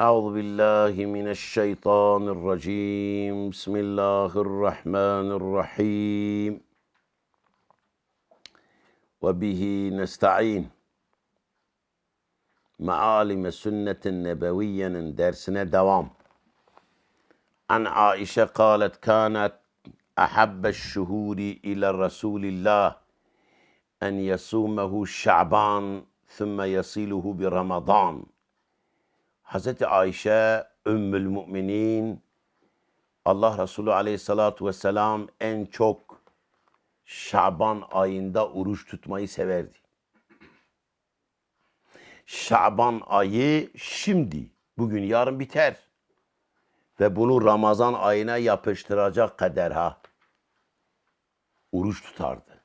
أعوذ بالله من الشيطان الرجيم. بسم الله الرحمن الرحيم. وبه نستعين. معالم سنة النبوية من درسنا دوام. عن عائشة قالت كانت أحب الشهور إلى رسول الله أن يصومه شعبان ثم يصله برمضان. Hazreti Ayşe Ümmül Müminin Allah Resulü Aleyhissalatu vesselam en çok Şaban ayında oruç tutmayı severdi. Şaban ayı şimdi, bugün yarın biter. Ve bunu Ramazan ayına yapıştıracak kadar ha. Oruç tutardı.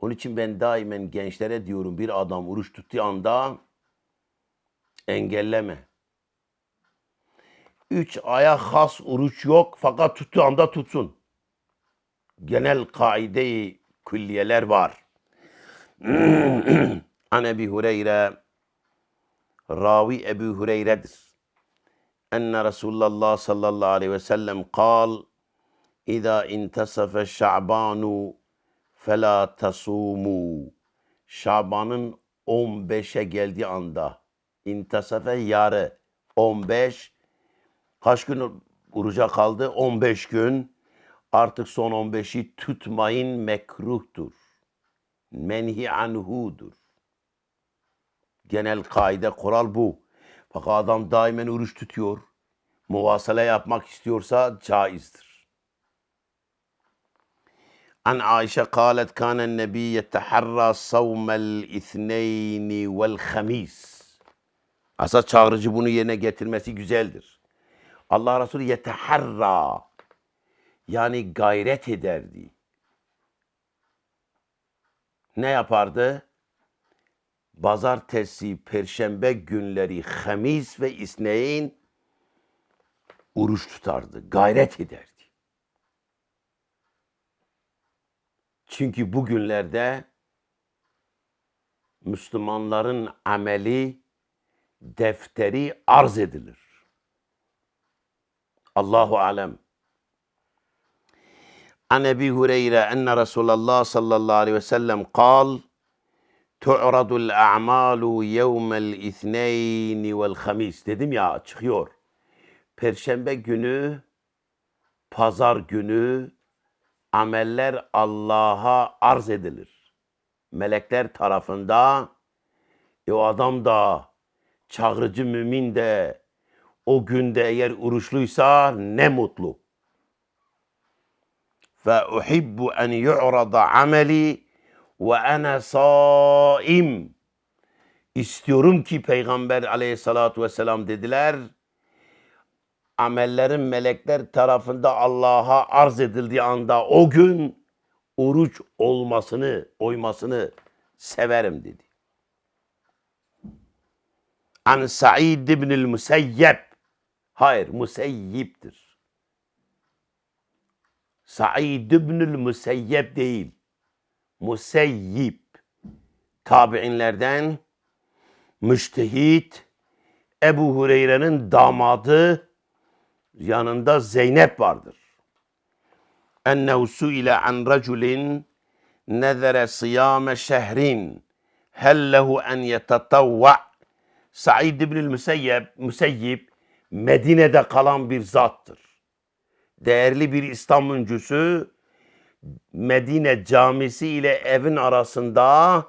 Onun için ben daimen gençlere diyorum bir adam oruç tuttuğu anda engelleme. Üç aya has oruç yok fakat tuttuğu anda tutsun. Genel kaide-i külliyeler var. An Ebi Hureyre ravi Ebu Hureyre'dir. Enne Resulullah sallallahu aleyhi ve sellem kal İza intasafe şa'banu fela tasumu Şaban'ın 15'e geldiği anda intasafe yarı 15 kaç gün oruca kaldı? 15 gün. Artık son 15'i tutmayın mekruhtur. Menhi anhudur. Genel kaide kural bu. Fakat adam daimen oruç tutuyor. Muvasale yapmak istiyorsa caizdir. An Ayşe kâlet kânen nebi yeteharra savmel ithneyni vel hamis. Asa çağrıcı bunu yerine getirmesi güzeldir. Allah Resulü yeteharra yani gayret ederdi. Ne yapardı? Pazartesi, perşembe günleri hamis ve isneyn oruç tutardı. Gayret ederdi. Çünkü bu günlerde Müslümanların ameli, defteri arz edilir. Allahu alem. An Ebi Hureyre enne Resulullah sallallahu aleyhi ve sellem kal tu'radul a'malu yevmel ithneyni vel hamis. Dedim ya çıkıyor. Perşembe günü, pazar günü ameller Allah'a arz edilir. Melekler tarafında e o adam da çağrıcı mümin de o günde eğer oruçluysa ne mutlu. Fe uhibbu en yu'rada ameli ve ana saim. İstiyorum ki Peygamber aleyhissalatu vesselam dediler. Amellerin melekler tarafında Allah'a arz edildiği anda o gün oruç olmasını, oymasını severim dedi. An Sa'id ibn Musayyeb. Hayır, Musayyib'dir. Sa'id ibn Musayyeb değil. Musayyib. Tabi'inlerden müştehit Ebu Hureyre'nin damadı yanında Zeynep vardır. Ennehu ile an raculin nezere sıyame şehrin hel lehu en yetetavva Said ibn Müseyyib, Müseyyib Medine'de kalan bir zattır. Değerli bir İslam'ıncüsü Medine camisi ile evin arasında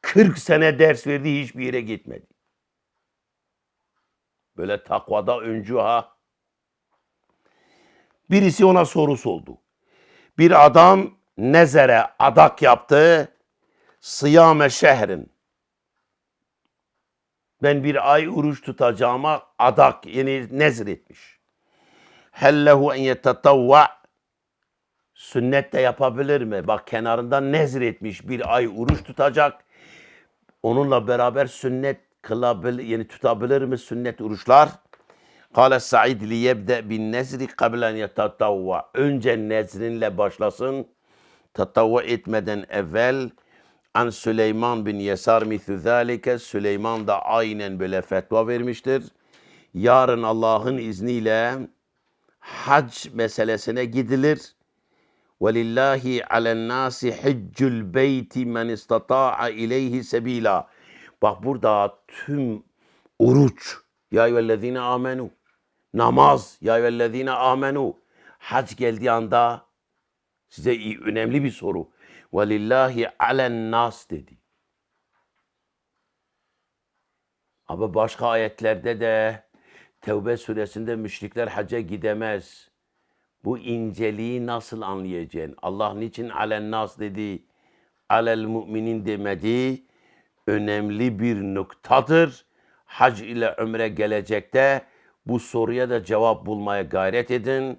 40 sene ders verdi hiçbir yere gitmedi. Böyle takvada öncü ha. Birisi ona soru sordu. Bir adam nezere adak yaptı. Sıyame şehrin. Ben bir ay oruç tutacağıma adak yani nezir etmiş. Hellehu en yetetavva sünnet de yapabilir mi? Bak kenarından nezir etmiş bir ay oruç tutacak. Onunla beraber sünnet kılabilir, yani tutabilir mi sünnet oruçlar? Kale Said li yebde bin nezri kablen yetetavva. Önce nezrinle başlasın. Tatavva etmeden evvel An Süleyman bin Yesar mithu zalike. Süleyman da aynen böyle fetva vermiştir. Yarın Allah'ın izniyle hac meselesine gidilir. وَلِلَّهِ عَلَى النَّاسِ حِجُّ الْبَيْتِ مَنْ اِسْتَطَاعَ اِلَيْهِ سَب۪يلًا Bak burada tüm oruç, ya eyyühellezine amenu, namaz, ya eyyühellezine amenu, hac geldiği anda Size iyi, önemli bir soru. Velillahi alen nas dedi. Ama başka ayetlerde de Tevbe suresinde müşrikler hacca gidemez. Bu inceliği nasıl anlayacaksın? Allah niçin alen nas dedi, alel müminin demedi? Önemli bir noktadır. Hac ile ömre gelecekte bu soruya da cevap bulmaya gayret edin.